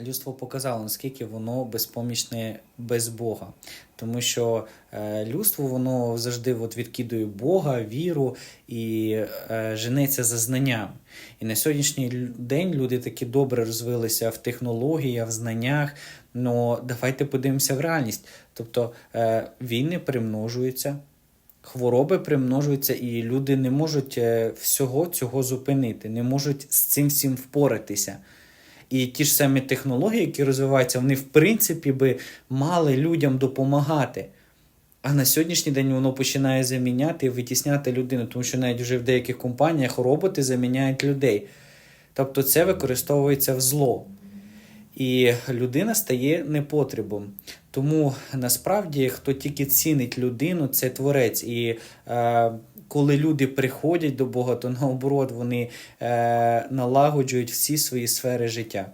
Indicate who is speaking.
Speaker 1: Людство показало, наскільки воно безпомічне без Бога. Тому що е, людство воно завжди от відкидує Бога, віру і е, женеться за знанням. І на сьогоднішній день люди такі добре розвилися в технологіях, в знаннях. Ну давайте подивимося в реальність. Тобто е, війни примножуються, хвороби примножуються, і люди не можуть всього цього зупинити, не можуть з цим всім впоратися. І ті ж самі технології, які розвиваються, вони в принципі би мали людям допомагати. А на сьогоднішній день воно починає заміняти і витісняти людину, тому що навіть вже в деяких компаніях роботи заміняють людей. Тобто це використовується в зло. І людина стає непотребом. Тому насправді, хто тільки цінить людину, це творець. І е, коли люди приходять до Бога, то наоборот вони е, налагоджують всі свої сфери життя.